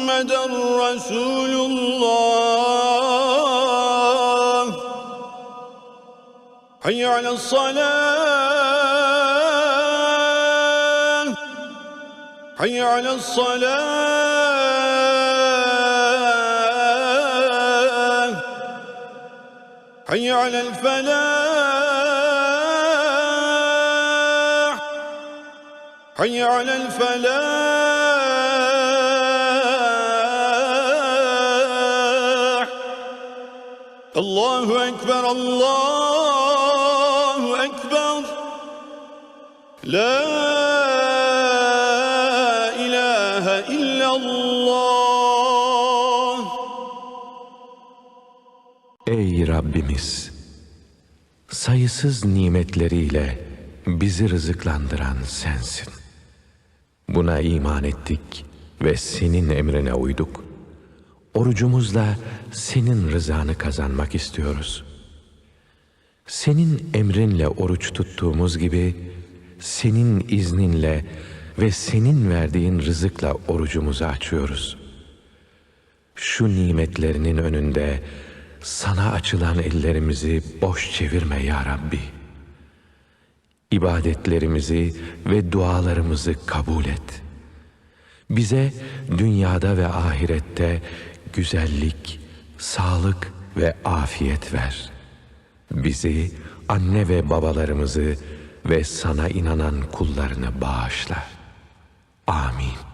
Muhammeden Resulullah. Hayye alassalah. Hayye alassalah. Hayye alel felah. Hayye alel felah. Allahu Ekber, Allahu Ekber. La ilahe illallah. Ey Rabbimiz! Sayısız nimetleriyle bizi rızıklandıran sensin. Buna iman ettik ve senin emrine uyduk. Orucumuzla senin rızanı kazanmak istiyoruz. Senin emrinle oruç tuttuğumuz gibi, senin izninle ve senin verdiğin rızıkla orucumuzu açıyoruz. Şu nimetlerinin önünde sana açılan ellerimizi boş çevirme ya Rabbi. İbadetlerimizi ve dualarımızı kabul et. Bize dünyada ve ahirette güzellik, sağlık ve afiyet ver. Bizi, anne ve babalarımızı ve sana inanan kullarını bağışla. Amin.